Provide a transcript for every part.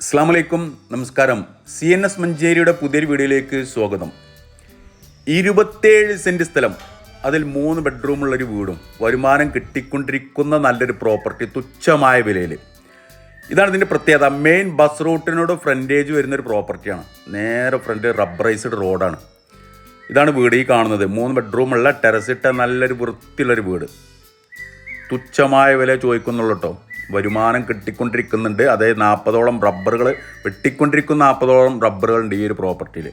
അസ്സാമലൈക്കും നമസ്കാരം. C N S മഞ്ചേരിയുടെ പുതിയൊരു വീഡിയോയിലേക്ക് സ്വാഗതം. ഇരുപത്തേഴ് സെന്റ് സ്ഥലം അതിൽ മൂന്ന് ബെഡ്റൂമുള്ളൊരു വീടും വരുമാനം കിട്ടിക്കൊണ്ടിരിക്കുന്ന നല്ലൊരു പ്രോപ്പർട്ടി തുച്ഛമായ വിലയിൽ ഇതാണ് ഇതിന്റെ പ്രത്യേകത. മെയിൻ ബസ് റൂട്ടിനോട് ഫ്രണ്ടേജ് വരുന്നൊരു പ്രോപ്പർട്ടിയാണ്. നേരെ ഫ്രണ്ട് റബ്ബറൈസ്ഡ് റോഡാണ്. ഇതാണ് വീട് ഈ കാണുന്നത്. മൂന്ന് ബെഡ്റൂമുള്ള ടെറസിട്ട നല്ലൊരു വൃത്തിയുള്ളൊരു വീട്. തുച്ഛമായ വില ചോദിക്കുന്നുള്ളൂ കേട്ടോ വരുമാനം കിട്ടിക്കൊണ്ടിരിക്കുന്നുണ്ട്. അതായത് നാൽപ്പതോളം റബ്ബറുകൾ വെട്ടിക്കൊണ്ടിരിക്കുന്ന നാൽപ്പതോളം റബ്ബറുകളുണ്ട് ഈ ഒരു പ്രോപ്പർട്ടിയിൽ.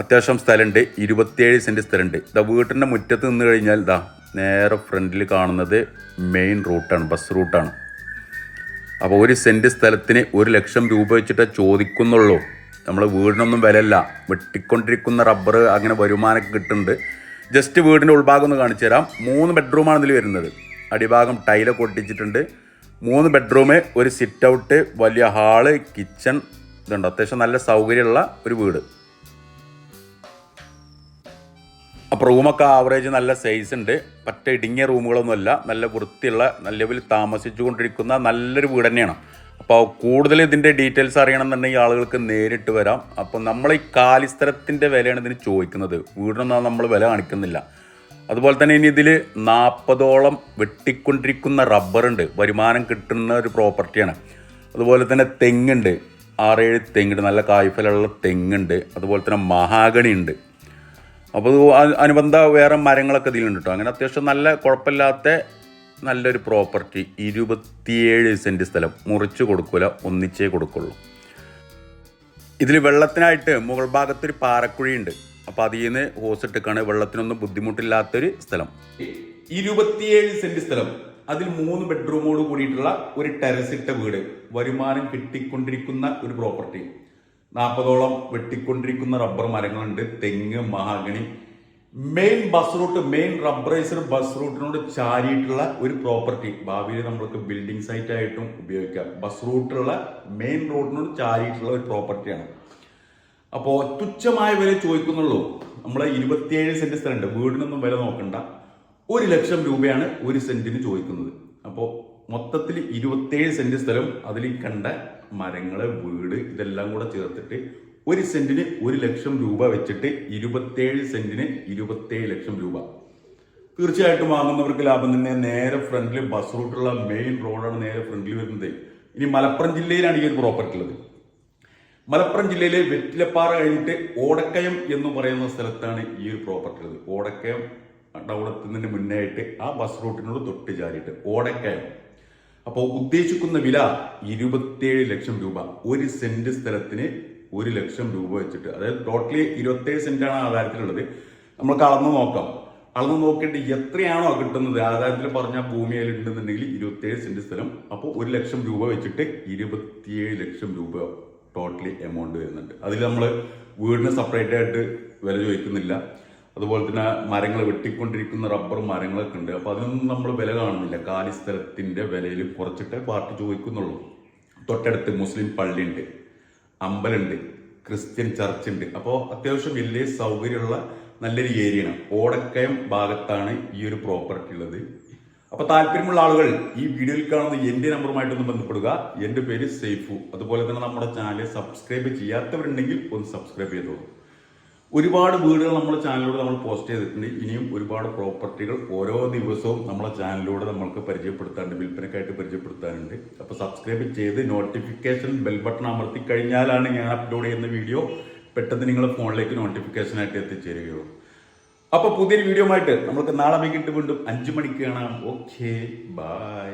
അത്യാവശ്യം സ്ഥലമുണ്ട്. ഇരുപത്തിയേഴ് സെന്റ് സ്ഥലമുണ്ട്. ഇതാ വീട്ടിന്റെ മുറ്റത്ത് നിന്ന് കഴിഞ്ഞാൽ ഇതാ നേരെ ഫ്രണ്ടിൽ കാണുന്നത് മെയിൻ റൂട്ടാണ് ബസ് റൂട്ടാണ്. അപ്പോൾ ഒരു സെന്റ് സ്ഥലത്തിന് ഒരു ലക്ഷം രൂപ വെച്ചിട്ട് ചോദിക്കുന്നുള്ളൂ. നമ്മൾ വീടിനൊന്നും വിലയില്ല. വെട്ടിക്കൊണ്ടിരിക്കുന്ന റബ്ബർ അങ്ങനെ വരുമാനമൊക്കെ കിട്ടുന്നുണ്ട്. ജസ്റ്റ് വീടിന്റെ ഉൾഭാഗം ഒന്ന് കാണിച്ചു തരാം. മൂന്ന് ബെഡ്റൂമാണ് ഇതിൽ വരുന്നത്. അടിഭാഗം ടൈലൊക്കെ ഒട്ടിച്ചിട്ടുണ്ട് മൂന്ന് ബെഡ്റൂം ഒരു സിറ്റ് ഔട്ട് വലിയ ഹാൾ കിച്ചൺ ഇതുണ്ട്. അത്യാവശ്യം നല്ല സൗകര്യമുള്ള ഒരു വീട്. അപ്പോൾ റൂമൊക്കെ ആവറേജ് നല്ല സൈസ് ഉണ്ട്. പറ്റ ഇടുങ്ങിയ റൂമുകളൊന്നുമല്ല. നല്ല വൃത്തിയുള്ള നല്ല ലെവലിൽ താമസിച്ചുകൊണ്ടിരിക്കുന്ന നല്ലൊരു വീട് തന്നെയാണ്. അപ്പോൾ കൂടുതൽ ഇതിന്റെ ഡീറ്റെയിൽസ് അറിയണമെന്നുണ്ടെങ്കിൽ ആളുകൾക്ക് നേരിട്ട് വരാം. അപ്പോൾ നമ്മൾ ഈ കാലിസ്ഥലത്തിന്റെ വിലയാണ് ഇതിന് ചോദിക്കുന്നത്. വീടിനൊന്നും നമ്മൾ വില കാണിക്കുന്നില്ല. അതുപോലെ തന്നെ ഇനി ഇതിൽ നാൽപ്പതോളം വെട്ടിക്കൊണ്ടിരിക്കുന്ന റബ്ബറുണ്ട് വരുമാനം കിട്ടുന്ന ഒരു പ്രോപ്പർട്ടിയാണ് അതുപോലെ തന്നെ തെങ്ങുണ്ട്. ആറേഴ് തെങ്ങുണ്ട്. നല്ല കായ്ഫലുള്ള തെങ്ങുണ്ട്. അതുപോലെ തന്നെ മഹാഗണി ഉണ്ട് അപ്പോൾ അനുബന്ധ വേറെ മരങ്ങളൊക്കെ ഇതിലുണ്ട് കേട്ടോ അങ്ങനെ അത്യാവശ്യം നല്ല കുഴപ്പമില്ലാത്ത നല്ലൊരു പ്രോപ്പർട്ടി ഇരുപത്തിയേഴ് സെന്റ് സ്ഥലം. മുറിച്ച് കൊടുക്കില്ല ഒന്നിച്ചേ കൊടുക്കുള്ളൂ. ഇതിൽ വെള്ളത്തിനായിട്ട് മുകൾ ഭാഗത്തൊരു പാറക്കുഴി ഉണ്ട് അപ്പോൾ അതിൽ നിന്ന് ഹോസ് ഇട്ടിക്കാണ്. വെള്ളത്തിനൊന്നും ബുദ്ധിമുട്ടില്ലാത്തൊരു സ്ഥലം. ഇരുപത്തിയേഴ് സെന്റ് സ്ഥലം. അതിൽ മൂന്ന് ബെഡ്റൂമോട് കൂടിയിട്ടുള്ള ഒരു ടെറസ് ഇട്ട വീട്. വരുമാനം കിട്ടിക്കൊണ്ടിരിക്കുന്ന ഒരു പ്രോപ്പർട്ടി നാൽപ്പതോളം വെട്ടിക്കൊണ്ടിരിക്കുന്ന റബ്ബർ മരങ്ങളുണ്ട്. തെങ്ങ് mahogany. Main bus route main rubberised bus റൂട്ടിനോട് ചാരിയിട്ടുള്ള ഒരു പ്രോപ്പർട്ടി ഭാവിയിൽ നമ്മൾക്ക് ബിൽഡിംഗ് സൈറ്റ് ആയിട്ടും ഉപയോഗിക്കാം. ബസ് റൂട്ടിലുള്ള മെയിൻ റോഡിനോട് ചാരിയിട്ടുള്ള ഒരു പ്രോപ്പർട്ടിയാണ് അപ്പോൾ തുച്ഛമായ വില ചോദിക്കുന്നുള്ളൂ. നമ്മളെ ഇരുപത്തിയേഴ് സെന്റ് സ്ഥലമുണ്ട്. വീടിനൊന്നും വില നോക്കണ്ട. ഒരു ലക്ഷം രൂപയാണ് ഒരു സെന്റിന് ചോദിക്കുന്നത്. അപ്പോൾ മൊത്തത്തിൽ ഇരുപത്തിയേഴ് സെന്റ് സ്ഥലം അതിൽ കണ്ട മരങ്ങൾ വീട് ഇതെല്ലാം കൂടെ ചേർത്തിട്ട് ഒരു സെന്റിന് ഒരു ലക്ഷം രൂപ വെച്ചിട്ട് ഇരുപത്തിയേഴ് സെന്റിന് ഇരുപത്തിയേഴ് ലക്ഷം രൂപ. തീർച്ചയായിട്ടും വാങ്ങുന്നവർക്ക് ലാഭം തന്നെ. നേരെ ഫ്രണ്ടിൽ ബസ് റൂട്ടുള്ള മെയിൻ റോഡാണ് നേരെ ഫ്രണ്ടിൽ വരുന്നത്. ഇനി മലപ്പുറം ജില്ലയിലാണ് ഈ ഒരു പ്രോപ്പർട്ടി ഉള്ളത്. മലപ്പുറം ജില്ലയിലെ വെറ്റിലപ്പാറ കഴിഞ്ഞിട്ട് ഓടക്കയം എന്ന് പറയുന്ന സ്ഥലത്താണ് ഈ ഒരു പ്രോപ്പർട്ടി ഉള്ളത്. ഓടക്കയം ടൗൺ എത്തുന്നതിന് മുന്നേ ആയിട്ട് ആ ബസ് റൂട്ടിനോട് തൊട്ട് ചാരിയിട്ട് ഓടക്കയം. അപ്പോൾ ഉദ്ദേശിക്കുന്ന വില ഇരുപത്തിയേഴ് ലക്ഷം രൂപ. ഒരു സെന്റ് സ്ഥലത്തിന് ഒരു ലക്ഷം രൂപ വെച്ചിട്ട് അതായത് ടോട്ടലി ഇരുപത്തേഴ് സെന്റാണ് ആധാരത്തിലുള്ളത് നമ്മൾക്ക് അളന്ന് നോക്കാം. അളന്ന് നോക്കിയിട്ട് എത്രയാണോ കിട്ടുന്നത്? ആധാരത്തിൽ പറഞ്ഞ ഭൂമി ഉണ്ടെന്നുണ്ടെങ്കിൽ ഇരുപത്തിയേഴ് സെന്റ് സ്ഥലം. അപ്പോൾ ഒരു ലക്ഷം രൂപ വെച്ചിട്ട് ഇരുപത്തിയേഴ് ലക്ഷം രൂപ ടോട്ടലി എമൗണ്ട് വരുന്നുണ്ട്. അതിൽ നമ്മൾ വീടിന് സെപ്പറേറ്റ് ആയിട്ട് വില ചോദിക്കുന്നില്ല. അതുപോലെ തന്നെ മരങ്ങൾ വെട്ടിക്കൊണ്ടിരിക്കുന്ന റബ്ബർ മരങ്ങളൊക്കെ ഉണ്ട്. അപ്പോൾ അതിനൊന്നും നമ്മൾ വില കാണുന്നില്ല. കാലി സ്ഥലത്തിന്റെ വിലയിൽ കുറച്ചിട്ടേ പാർട്ടി ചോദിക്കുന്നുള്ളൂ. തൊട്ടടുത്ത് മുസ്ലിം പള്ളിയുണ്ട് അമ്പലമുണ്ട് ക്രിസ്ത്യൻ ചർച്ച് ഉണ്ട് അപ്പോൾ അത്യാവശ്യം വലിയ സൗകര്യമുള്ള നല്ലൊരു ഏരിയയാണ്. ഓടക്കയം ഭാഗത്താണ് ഈ ഒരു പ്രോപ്പർട്ടി ഉള്ളത്. അപ്പൊ താല്പര്യമുള്ള ആളുകൾ ഈ വീഡിയോയിൽ കാണുന്ന എന്റെ നമ്പറുമായിട്ടൊന്ന് ബന്ധപ്പെടുക. എന്റെ പേര് സേഫു അതുപോലെ തന്നെ നമ്മുടെ ചാനൽ സബ്സ്ക്രൈബ് ചെയ്യാത്തവരുണ്ടെങ്കിൽ ഒന്ന് സബ്സ്ക്രൈബ് ചെയ്തോളൂ ഒരുപാട് വീടുകൾ നമ്മുടെ ചാനലിലൂടെ നമ്മൾ പോസ്റ്റ് ചെയ്തിട്ടുണ്ട്. ഇനിയും ഒരുപാട് പ്രോപ്പർട്ടികൾ ഓരോ ദിവസവും നമ്മളെ ചാനലിലൂടെ നമ്മൾക്ക് പരിചയപ്പെടുത്താനുണ്ട്. വിൽപ്പനക്കായിട്ട് പരിചയപ്പെടുത്താനുണ്ട്. അപ്പോൾ സബ്സ്ക്രൈബ് ചെയ്ത് നോട്ടിഫിക്കേഷൻ ബെൽ ബട്ടൺ അമർത്തി കഴിഞ്ഞാലാണ് ഞാൻ അപ്ലോഡ് ചെയ്യുന്ന വീഡിയോ പെട്ടെന്ന് നിങ്ങളുടെ ഫോണിലേക്ക് നോട്ടിഫിക്കേഷനായിട്ട് എത്തിച്ചേരുകയുള്ളൂ. അപ്പോൾ പുതിയൊരു വീഡിയോ ആയിട്ട് നമുക്ക് നാളെ വൈകിട്ട് വീണ്ടും അഞ്ചു മണിക്ക് കാണാം ഓക്കെ ബൈ